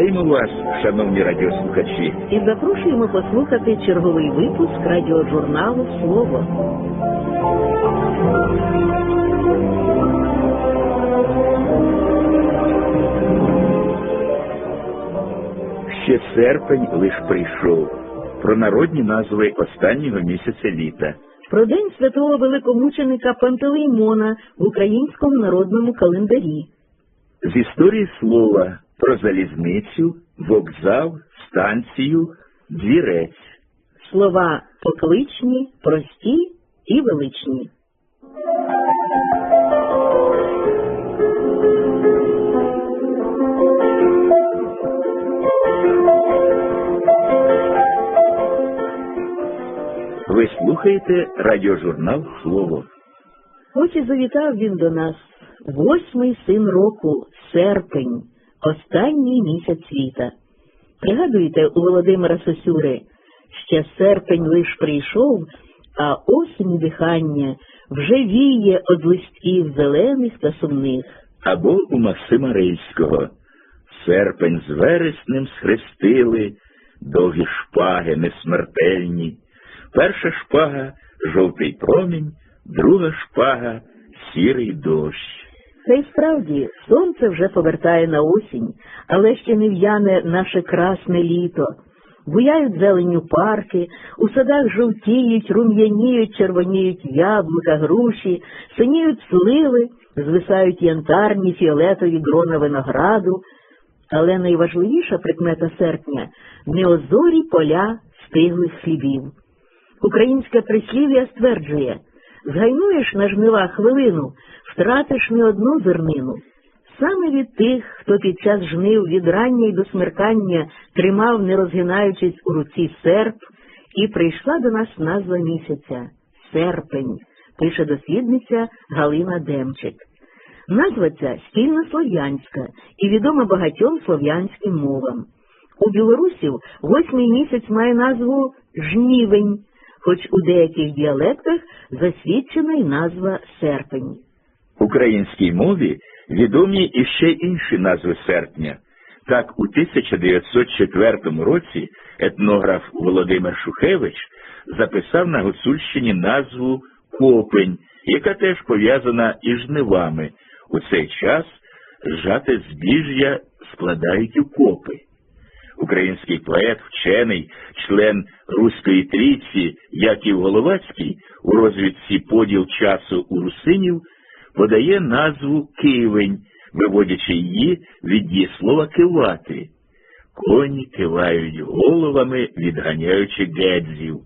Вітаємо вас, шановні радіослухачі. І запрошуємо послухати черговий випуск радіожурналу Слово. Ще серпень лиш прийшов. Про народні назви останнього місяця літа. Про день святого великомученика Пантелеймона в українському народному календарі. З історії слова про залізницю, вокзал, станцію, двірець. Слова покличні, прості і величні. Ви слухаєте радіожурнал Слово. Ось і завітав він до нас. Восьмий син року, серпень, останній місяць літа. Пригадуєте у Володимира Сосюри, ще серпень лиш прийшов, а осінь дихання вже віє од листків зелених та сумних. Або у Максима Рильського. Серпень з вереснем схрестили, довгі шпаги несмертельні. Перша шпага жовтий промінь, друга шпага сірий дощ. Та й справді сонце вже повертає на осінь, але ще не в'яне наше красне літо. Буяють зеленю парки, у садах жовтіють, рум'яніють, червоніють яблука, груші, синіють сливи, звисають янтарні фіолетові грона винограду. Але найважливіша прикмета серпня неозорі поля стиглих хлібів. Українське прислів'я стверджує згайнуєш на жнива хвилину, втратиш не одну зернину. Саме від тих, хто під час жнив від рання й до смеркання тримав, не розгинаючись у руці серп, і прийшла до нас назва місяця серпень, пише дослідниця Галина Демчик. Назва ця спільно слов'янська і відома багатьом слов'янським мовам. У білорусів восьмий місяць має назву жнівень, хоч у деяких діалектах засвідчена й назва серпень. В українській мові відомі іще інші назви серпня. Так, у 1904 році етнограф Володимир Шухевич записав на Гуцульщині назву Копень, яка теж пов'язана із жнивами. У цей час зжате збіжжя складають у копи. Український поет, вчений, член Руської трійці Яків Головацький у розвідці поділ часу у русинів подає назву Кивень, виводячи її від дієслова кивати. Коні кивають головами, відганяючи гедзів.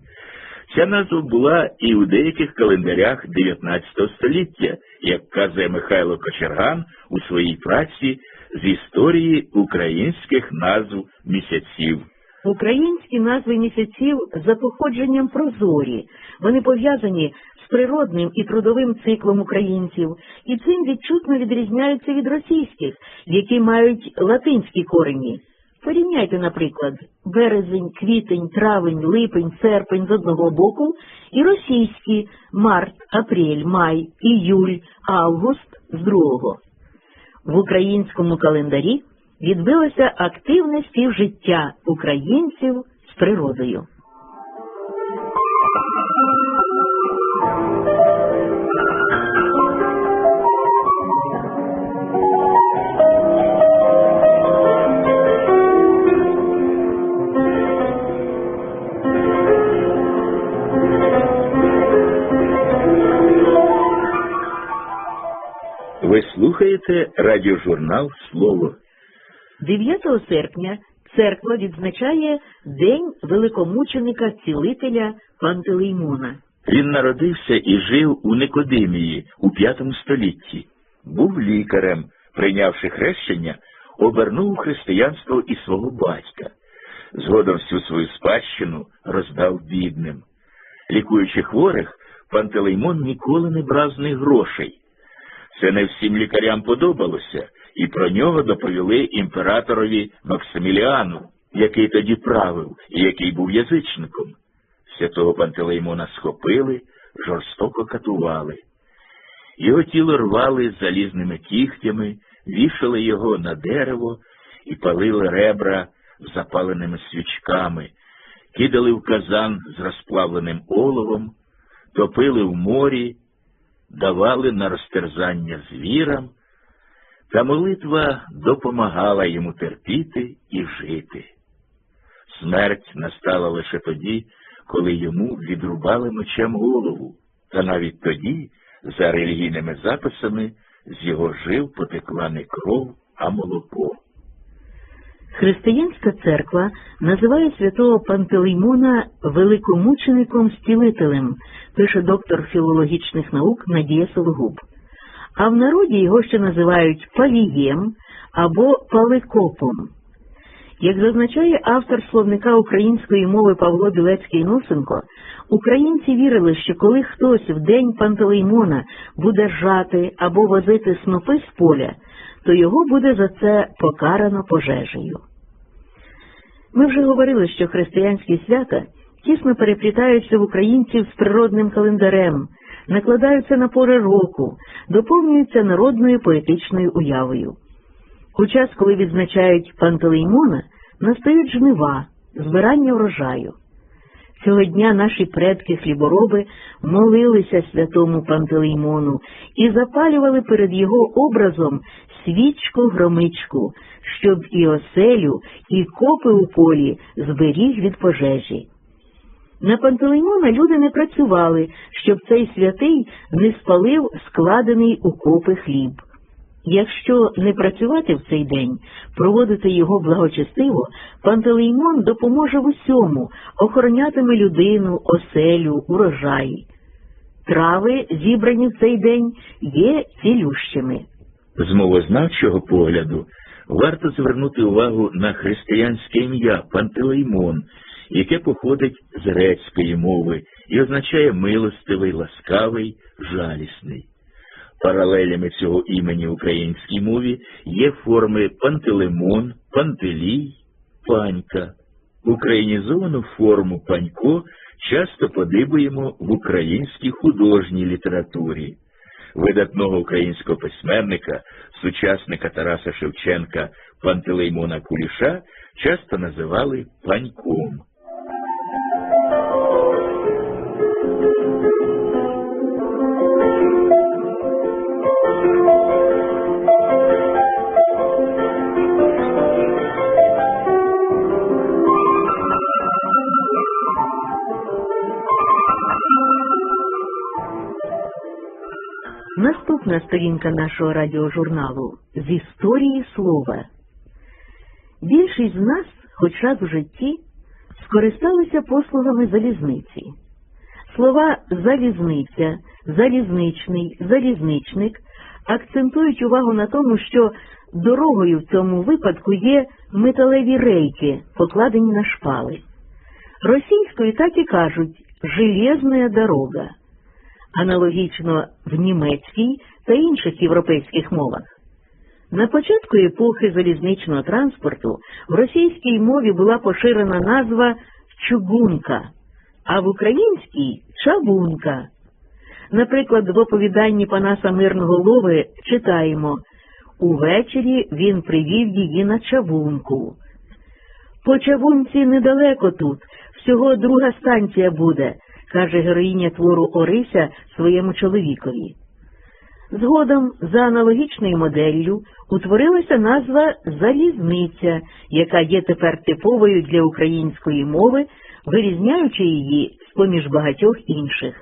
Ця назва була і у деяких календарях 19 століття, як казує Михайло Кочерган у своїй праці з історії українських назв місяців. Українські назви місяців за походженням прозорі. Вони пов'язані з природним і трудовим циклом українців, і цим відчутно відрізняються від російських, які мають латинські корені. Порівняйте, наприклад, березень, квітень, травень, липень, серпень з одного боку і російські март, апрель, май, іюль, август з другого. В українському календарі відбилося активне співжиття українців з природою. Слухаєте радіожурнал Слово. 9 серпня церква відзначає День великомученика цілителя Пантелеймона. Він народився і жив у Никодимії у V столітті. Був лікарем, прийнявши хрещення, обернув християнство і свого батька. Згодом всю свою спадщину роздав бідним. Лікуючи хворих, Пантелеймон ніколи не брав з них грошей. Це не всім лікарям подобалося, і про нього доповіли імператорові Максиміліану, який тоді правив і який був язичником. Святого Пантелеймона схопили, жорстоко катували. Його тіло рвали залізними кігтями, вішали його на дерево і палили ребра запаленими свічками, кидали в казан з розплавленим оловом, топили в морі, давали на розтерзання звірам, та молитва допомагала йому терпіти і жити. Смерть настала лише тоді, коли йому відрубали мечем голову, та навіть тоді, за релігійними записами, з його жив потекла не кров, а молоко. Християнська церква називає святого Пантелеймона великомучеником стілителем, пише доктор філологічних наук Надія Сологуб. А в народі його ще називають палієм або паликопом. Як зазначає автор словника української мови Павло Білецький Носенко, українці вірили, що коли хтось в день Пантелеймона буде жати або возити снопи з поля, то його буде за це покарано пожежею. Ми вже говорили, що християнські свята тісно переплітаються в українців з природним календарем, накладаються на пори року, доповнюються народною поетичною уявою. У час, коли відзначають Пантелеймона, настають жнива, збирання врожаю. Цього дня наші предки хлібороби молилися святому Пантелеймону і запалювали перед його образом свічку громичку, щоб і оселю, і копи у полі зберіг від пожежі. На Пантелеймона люди не працювали, щоб цей святий не спалив складений у копи хліб. Якщо не працювати в цей день, проводити його благочестиво, Пантелеймон допоможе в усьому, охоронятиме людину, оселю, урожай. Трави, зібрані в цей день, є цілющими. З мовознавчого погляду варто звернути увагу на християнське ім'я Пантелеймон, яке походить з грецької мови і означає милостивий, ласкавий, жалісний. Паралелями цього імені в українській мові є форми Пантелеймон, Пантелій, Панька. Українізовану форму панько часто подибуємо в українській художній літературі. Видатного українського письменника, сучасника Тараса Шевченка Пантелеймона Куліша часто називали паньком. Наступна сторінка нашого радіожурналу з історії слова. Більшість з нас, хоч раз у житті, скористалися послугами залізниці. Слова залізниця, залізничний, залізничник акцентують увагу на тому, що дорогою в цьому випадку є металеві рейки, покладені на шпали. Російською так і кажуть железна дорога аналогічно в німецькій та інших європейських мовах. На початку епохи залізничного транспорту в російській мові була поширена назва чугунка, а в українській чавунка. Наприклад, в оповіданні Панаса Мирного Лови читаємо Увечері він привів її на чавунку. По чавунці недалеко тут, всього друга станція буде, каже героїня твору Орися своєму чоловікові. Згодом за аналогічною моделлю утворилася назва залізниця, яка є тепер типовою для української мови, вирізняючи її з поміж багатьох інших.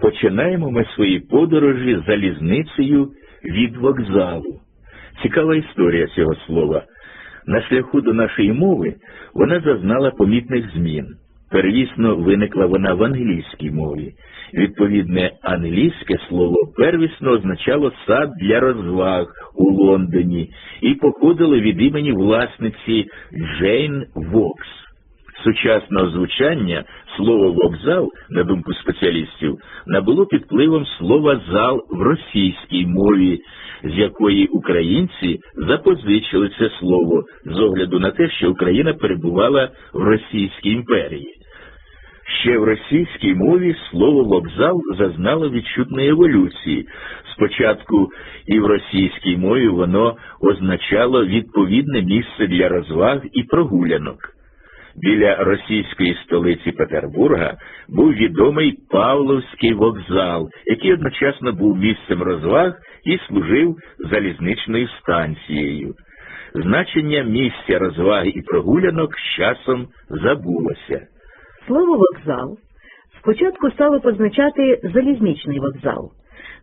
Починаємо ми свої подорожі залізницею від вокзалу. Цікава історія цього слова. На шляху до нашої мови вона зазнала помітних змін. Первісно виникла вона в англійській мові. Відповідне англійське слово первісно означало сад для розваг у Лондоні і походило від імені власниці Джейн Вокс. Сучасного звучання слово вокзал, на думку спеціалістів, набуло під впливом слова зал в російській мові, з якої українці запозичили це слово з огляду на те, що Україна перебувала в Російській імперії. Ще в російській мові слово вокзал зазнало відчутної еволюції. Спочатку і в російській мові воно означало відповідне місце для розваг і прогулянок. Біля російської столиці Петербурга був відомий Павловський вокзал, який одночасно був місцем розваг і служив залізничною станцією. Значення місця розваги і прогулянок з часом забулося. Слово вокзал спочатку стало позначати залізничний вокзал,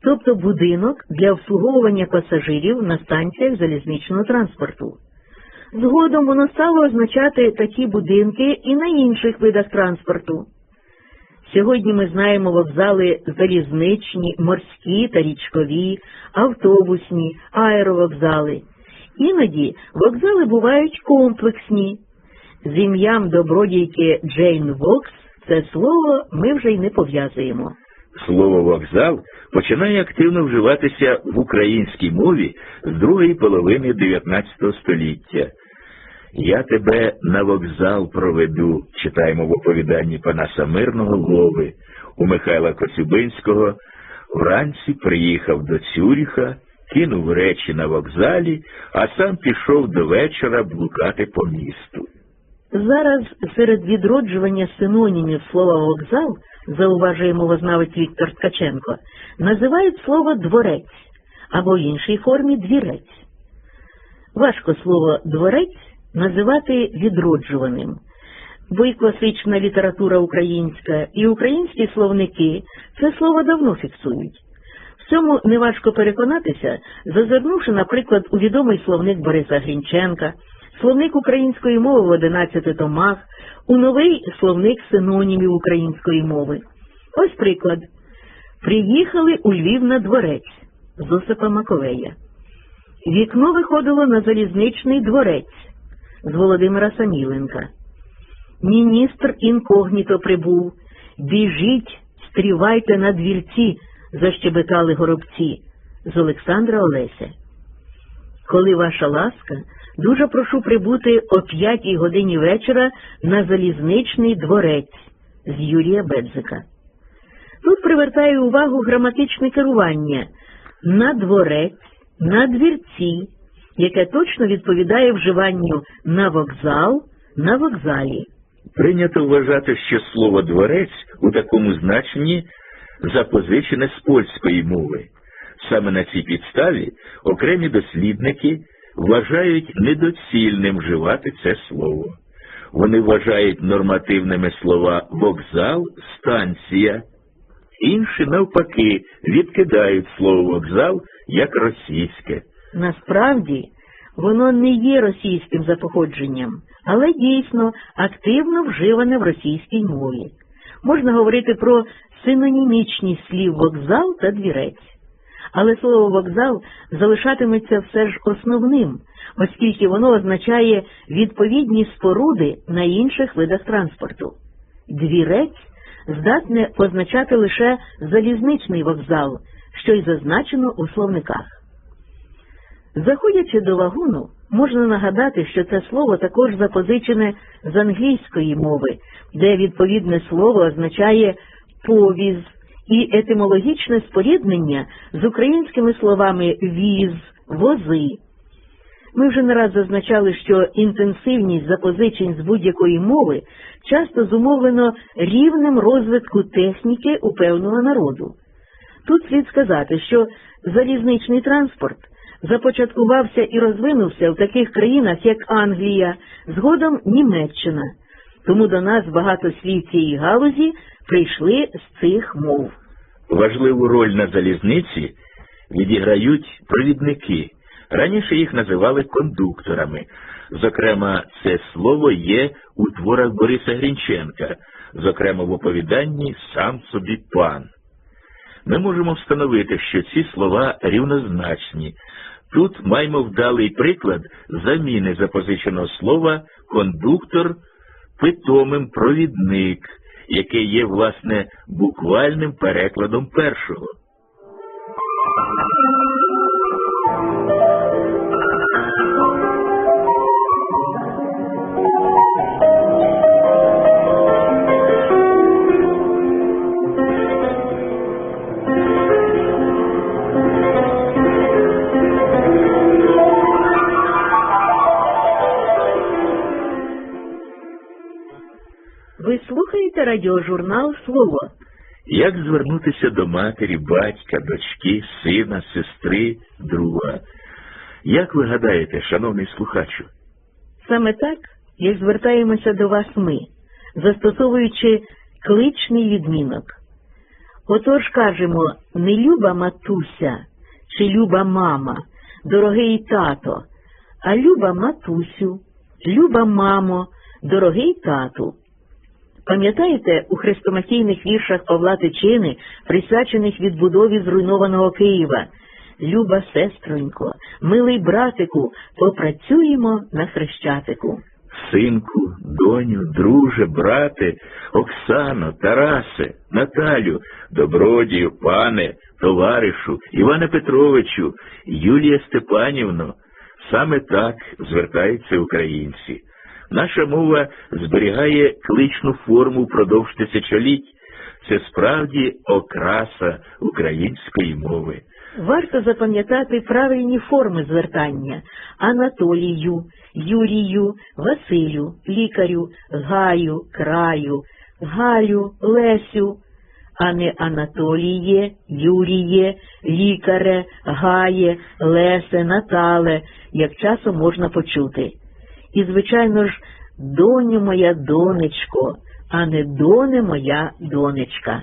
тобто будинок для обслуговування пасажирів на станціях залізничного транспорту. Згодом воно стало означати такі будинки і на інших видах транспорту. Сьогодні ми знаємо вокзали залізничні, морські та річкові, автобусні, аеровокзали. Іноді вокзали бувають комплексні. З ім'ям добродійки Джейн Вокс це слово ми вже й не пов'язуємо. Слово вокзал починає активно вживатися в українській мові з другої половини 19 століття. Я тебе на вокзал проведу, читаємо в оповіданні Панаса Мирного Лови у Михайла Коцюбинського. Вранці приїхав до Цюріха, кинув речі на вокзалі, а сам пішов до вечора блукати по місту. Зараз серед відроджування синонімів слова вокзал, зауважує мовознавець Віктор Ткаченко, називають слово дворець або в іншій формі двірець. Важко слово дворець називати відроджуваним, бо і класична література українська, і українські словники це слово давно фіксують. В цьому неважко переконатися, зазирнувши, наприклад, у відомий словник Бориса Грінченка, словник української мови в 11 томах, у новий словник синонімів української мови. Ось приклад. Приїхали у Львів на дворець з Осипа Маковея. Вікно виходило на залізничний дворець з Володимира Саміленка. Міністр інкогніто прибув. Біжіть, стрівайте на двірці, защебетали горобці з Олександра Олеся. Коли ваша ласка, дуже прошу прибути о п'ятій годині вечора на залізничний дворець з Юрія Бедзика. Тут привертає увагу граматичне керування на дворець, на двірці, яке точно відповідає вживанню на вокзал, на вокзалі. Прийнято вважати, що слово дворець у такому значенні запозичене з польської мови. Саме на цій підставі окремі дослідники вважають недоцільним вживати це слово. Вони вважають нормативними слова вокзал, станція. Інші, навпаки, відкидають слово вокзал як російське. Насправді, воно не є російським за походженням, але дійсно активно вживане в російській мові. Можна говорити про синонімічність слів вокзал та двірець. Але слово вокзал залишатиметься все ж основним, оскільки воно означає відповідні споруди на інших видах транспорту. Двірець здатне позначати лише залізничний вокзал, що й зазначено у словниках. Заходячи до вагону, можна нагадати, що це слово також запозичене з англійської мови, де відповідне слово означає повіз і етимологічне споріднення з українськими словами віз, вози. Ми вже не раз зазначали, що інтенсивність запозичень з будь-якої мови часто зумовлено рівнем розвитку техніки у певного народу. Тут слід сказати, що залізничний транспорт започаткувався і розвинувся в таких країнах, як Англія, згодом Німеччина. Тому до нас багато слів цієї галузі прийшли з цих мов. Важливу роль на залізниці відіграють провідники. Раніше їх називали кондукторами. Зокрема, це слово є у творах Бориса Грінченка, зокрема в оповіданні Сам собі пан. Ми можемо встановити, що ці слова рівнозначні. Тут маємо вдалий приклад заміни запозиченого слова кондуктор питомим провідник, який є, власне, буквальним перекладом першого. Слухаєте радіожурнал Слово. Як звернутися до матері, батька, дочки, сина, сестри, друга? Як ви гадаєте, шановний слухачу? Саме так, як звертаємося до вас ми, застосовуючи кличний відмінок. Отож кажемо не люба матуся чи люба мама, дорогий тато, а люба матусю, люба мамо, дорогий тату. Пам'ятаєте у хрестоматійних віршах Павла Тичини, присвячених відбудові зруйнованого Києва? Люба сестронько, милий братику, попрацюємо на хрещатику. Синку, доню, друже, брате, Оксано, Тарасе, Наталю, добродію, пане, товаришу, Іване Петровичу, Юлія Степанівно. Саме так звертаються українці. Наша мова зберігає кличну форму впродовж тисячоліть. Це справді окраса української мови. Варто запам'ятати правильні форми звертання Анатолію, Юрію, Василю, лікарю, Гаю, краю, Галю, Лесю, а не Анатоліє, Юріє, лікаре, Гає, Лесе, Натале, як часом можна почути. І, звичайно ж, доню моя донечко, а не доне моя донечка.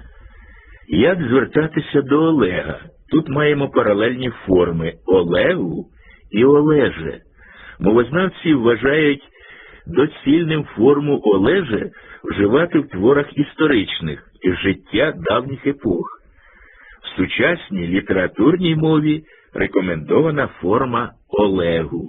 Як звертатися до Олега? Тут маємо паралельні форми Олегу і Олеже. Мовознавці вважають доцільним форму Олеже вживати в творах історичних із життя давніх епох. В сучасній літературній мові рекомендована форма Олегу.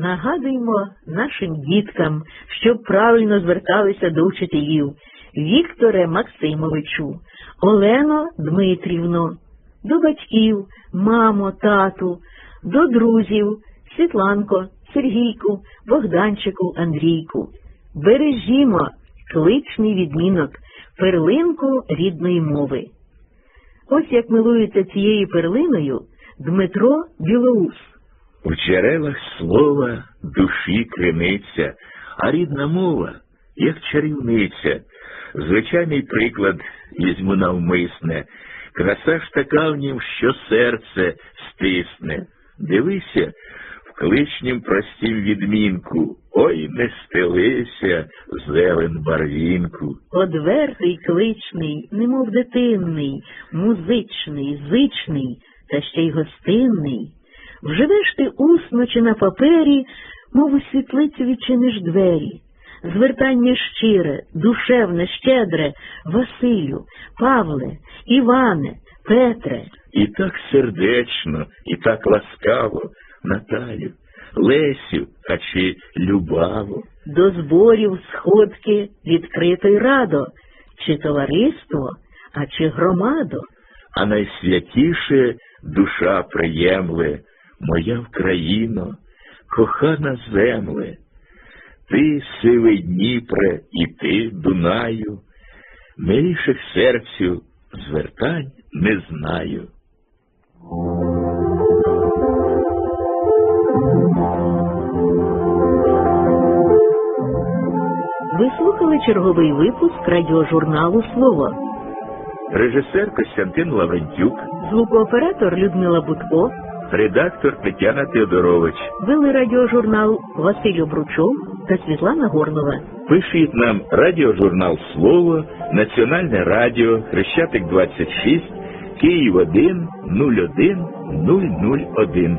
Нагадуємо нашим діткам, щоб правильно зверталися до вчителів Вікторе Максимовичу, Олено Дмитрівно, до батьків, мамо, тату, до друзів, Світланко, Сергійку, Богданчику, Андрійку. Бережімо кличний відмінок, перлинку рідної мови. Ось як милується цією перлиною Дмитро Білоус. В джерелах слова душі криниця, а рідна мова, як чарівниця. Звичайний приклад візьму навмисне. Краса ж така в нім, що серце стисне. Дивися в кличнім простім відмінку. Ой, не стелися, зелен барвінку. Одвертий, кличний, немов дитинний, музичний, зичний, та ще й гостинний. Вживеш ти усно чи на папері, мов у світлицю відчиниш двері. Звертання щире, душевне, щедре, Василю, Павле, Іване, Петре. І так сердечно, і так ласкаво, Наталю, Лесю, а чи Любаво. До зборів сходки відкрито й радо, чи товариство, а чи громадо. А найсвятіше душа приємле, моя Вкраїно, кохана земле. Ти, сивий Дніпре, і ти, Дунаю, миліших серцю звертань не знаю. Ви слухали черговий випуск радіожурналу Слово. Режисер Костянтин Лаврентюк, Звукооператор Людмила Будко. Редактор Тетяна Теодорович. Вели радіожурнал Василю Бручов та Світлана Горнова. Пишіть нам радіожурнал Слово, Національне радіо, Хрещатик 26, Київ 1 01 001.